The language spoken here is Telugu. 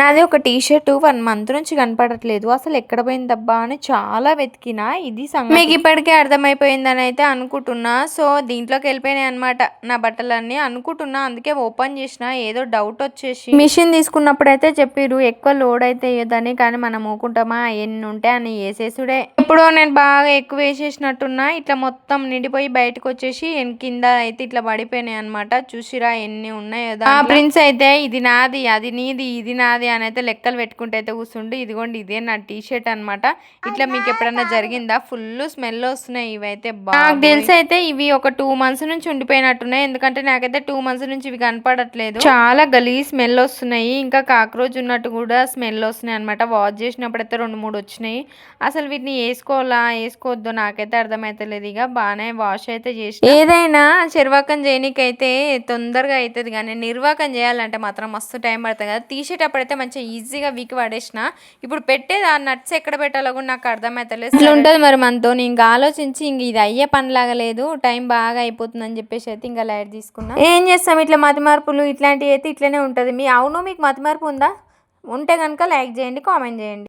నాది ఒక టీ షర్ట్ వన్ మంత్ నుంచి కనపడట్లేదు. అసలు ఎక్కడ పోయిందబ్బా అని చాలా వెతికినా ఇది సంగతి. మీకు ఇప్పటికే అర్థమైపోయిందని అయితే అనుకుంటున్నా. సో దీంట్లోకి వెళ్ళిపోయినాయి అనమాట నా బట్టలన్నీ. అనుకుంటున్నా అందుకే ఓపెన్ చేసిన ఏదో డౌట్ వచ్చేసి. మిషన్ తీసుకున్నప్పుడు అయితే చెప్పిరు ఎక్కువ లోడ్ అయితే వేయొద్దని కానీ మనం ఊకుంటామా? ఎన్ని ఉంటే అని వేసేసుడే. ఇప్పుడు నేను బాగా ఎక్కువ వేసేసినట్టున్నా ఇట్లా మొత్తం నిండిపోయి బయటకు వచ్చేసి కింద అయితే ఇట్లా పడిపోయినాయి అనమాట చూసిరా ఎన్ని ఉన్నాయో ప్రిన్స్ అయితే ఇది నాది అది నీది ఇది నాది అని అయితే లెక్కలు పెట్టుకుంటే అయితే కూర్చుండు. ఇదిగోండి ఇదే నా టీ షర్ట్ అనమాట ఇట్లా మీకు ఎప్పుడన్నా జరిగిందా? ఫుల్ స్మెల్ వస్తున్నాయి ఇవైతే. బాగా నాకు తెలిసి అయితే ఇవి ఒక టూ మంత్స్ నుంచి ఉండిపోయినట్టున్నాయి. ఎందుకంటే నాకైతే టూ మంత్స్ నుంచి ఇవి కనపడట్లేదు. చాలా గలీ స్మెల్ వస్తున్నాయి. ఇంకా కాక్రోచ్ ఉన్నట్టు కూడా స్మెల్ వస్తున్నాయి అనమాట వాష్ చేసినప్పుడు అయితే రెండు మూడు వచ్చినాయి. అసలు వీటిని వేసుకోవాలా వేసుకోవద్దు నాకైతే అర్థమైతలేదు. ఇక బాగానే వాష్ అయితే చేసి ఏదైనా చెరువాకం చేయనీకైతే తొందరగా అవుతుంది కానీ నిర్వాకం చేయాలంటే మాత్రం మస్తు టైం పడుతుంది కదా. తీసేటప్పుడు అయితే మంచిగా ఈజీగా వీక్ పడేసిన ఇప్పుడు పెట్టేది ఆ నట్స్ ఎక్కడ పెట్టాలో కూడా నాకు అర్థమైతలేదు. ఇట్లా ఉంటుంది మరి మనతో. ఇంకా ఆలోచించి ఇంక ఇది అయ్యే పనిలాగా లేదు. టైం బాగా అయిపోతుందని చెప్పేసి అయితే ఇంకా లైట్ తీసుకున్నా. ఏం చేస్తాం? ఇట్లా మతి మార్పులు ఇట్లాంటివి అయితే ఇట్లనే ఉంటుంది. మీ అవును మీకు మతి మార్పు ఉందా? ఉంటే కనుక లైక్ చేయండి కామెంట్ చేయండి.